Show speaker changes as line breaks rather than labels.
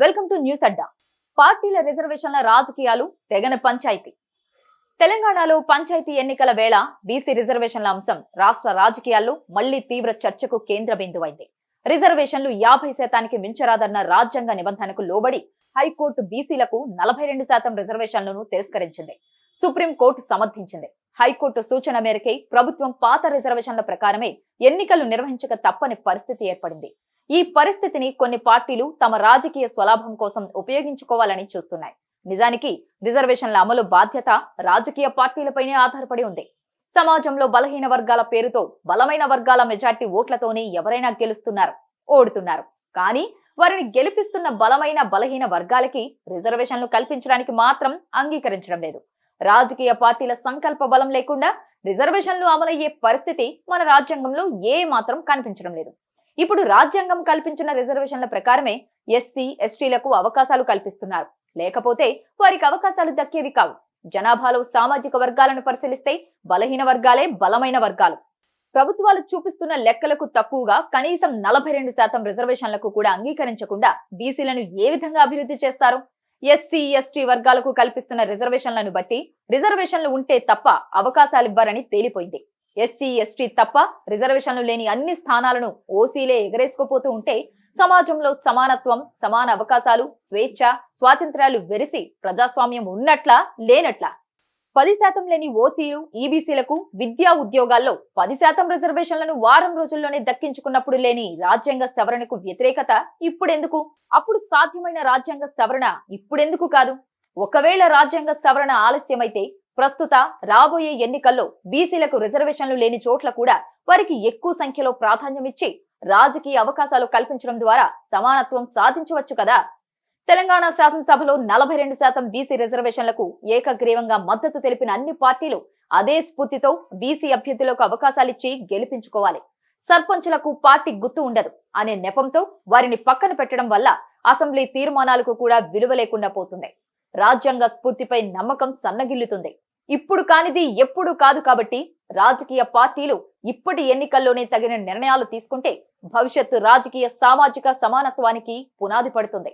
Welcome to news అడ్డా. పార్టీల రిజర్వేషన్ల రాజకీయాలు తెగన పంచాయతీ. తెలంగాణలో పంచాయతీ ఎన్నికల వేళ బీసీ రిజర్వేషన్ల అంశం రాష్ట్ర రాజకీయాల్లో మళ్ళీ తీవ్ర చర్చకు కేంద్ర బిందువైంది. రిజర్వేషన్లు యాభై శాతానికి మించరాదన్న రాజ్యాంగ నిబంధనకు లోబడి హైకోర్టు బీసీలకు నలభై రెండు శాతం రిజర్వేషన్లను తిరస్కరించింది. Supreme court సమర్థించింది. హైకోర్టు సూచన మేరకే ప్రభుత్వం పాత రిజర్వేషన్ల ప్రకారమే ఎన్నికలు నిర్వహించక తప్పని పరిస్థితి ఏర్పడింది. ఈ పరిస్థితిని కొన్ని పార్టీలు తమ రాజకీయ స్వలాభం కోసం ఉపయోగించుకోవాలని చూస్తున్నాయి. నిజానికి రిజర్వేషన్ల అమలు బాధ్యత రాజకీయ పార్టీలపైనే ఆధారపడి ఉంది. సమాజంలో బలహీన వర్గాల పేరుతో బలమైన వర్గాల మెజార్టీ ఓట్లతోనే ఎవరైనా గెలుస్తున్నారు ఓడుతున్నారు. కానీ వారిని గెలిపిస్తున్న బలమైన బలహీన వర్గాలకి రిజర్వేషన్లు కల్పించడానికి మాత్రం అంగీకరించడం లేదు. రాజకీయ పార్టీల సంకల్ప బలం లేకుండా రిజర్వేషన్లు అమలయ్యే పరిస్థితి మన రాజ్యాంగంలో ఏ మాత్రం కనిపించడం లేదు. ఇప్పుడు రాజ్యాంగం కల్పించిన రిజర్వేషన్ల ప్రకారమే ఎస్సీ ఎస్టీలకు అవకాశాలు కల్పిస్తున్నారు. లేకపోతే వారికి అవకాశాలు దక్కేవి కావు. జనాభాలో సామాజిక వర్గాలను పరిశీలిస్తే బలహీన వర్గాలే బలమైన వర్గాలు. ప్రభుత్వాలు చూపిస్తున్న లెక్కలకు తక్కువగా కనీసం నలభై రెండు శాతం రిజర్వేషన్లకు కూడా అంగీకరించకుండా బీసీలను ఏ విధంగా అభివృద్ధి చేస్తారు? ఎస్సీ ఎస్టీ వర్గాలకు కల్పిస్తున్న రిజర్వేషన్లను బట్టి రిజర్వేషన్లు ఉంటే తప్ప అవకాశాలివ్వరని తేలిపోయింది. ఎస్సీ ఎస్టీ తప్ప రిజర్వేషన్లు లేని అన్ని స్థానాలను ఓసీలే ఎగరేసుకుపోతూ ఉంటే సమాజంలో సమానత్వం సమాన అవకాశాలు స్వేచ్ఛ స్వాతంత్ర్యాలు వెరిసి ప్రజాస్వామ్యం ఉన్నట్లా లేనట్లా? పది శాతం లేని ఓసీలు ఈబీసీలకు విద్యా ఉద్యోగాల్లో పది శాతం రిజర్వేషన్లను వారం రోజుల్లోనే దక్కించుకున్నప్పుడు లేని రాజ్యాంగ సవరణకు వ్యతిరేకత ఇప్పుడెందుకు? అప్పుడు సాధ్యమైన రాజ్యాంగ సవరణ ఇప్పుడెందుకు కాదు? ఒకవేళ రాజ్యాంగ సవరణ ఆలస్యమైతే ప్రస్తుత రాబోయే ఎన్నికల్లో బీసీలకు రిజర్వేషన్లు లేని చోట్ల కూడా వారికి ఎక్కువ సంఖ్యలో ప్రాధాన్యమిచ్చి రాజకీయ అవకాశాలు కల్పించడం ద్వారా సమానత్వం సాధించవచ్చు కదా? తెలంగాణ శాసనసభలో నలభై రెండు శాతం బీసీ రిజర్వేషన్లకు ఏకగ్రీవంగా మద్దతు తెలిపిన అన్ని పార్టీలు అదే స్ఫూర్తితో బీసీ అభ్యర్థులకు అవకాశాలిచ్చి గెలిపించుకోవాలి. సర్పంచులకు పార్టీ గుర్తు ఉండదు అనే నెపంతో వారిని పక్కన పెట్టడం వల్ల అసెంబ్లీ తీర్మానాలకు కూడా విలువ లేకుండా పోతుంది. రాజ్యాంగ స్ఫూర్తిపై నమ్మకం సన్నగిల్లుతుంది. ఇప్పుడు కానిది ఎప్పుడు కాదు కాబట్టి రాజకీయ పార్టీలు ఇప్పటి ఎన్నికల్లోనే తగిన నిర్ణయాలు తీసుకుంటే భవిష్యత్తు రాజకీయ సామాజిక సమానత్వానికి పునాది పడుతుంది.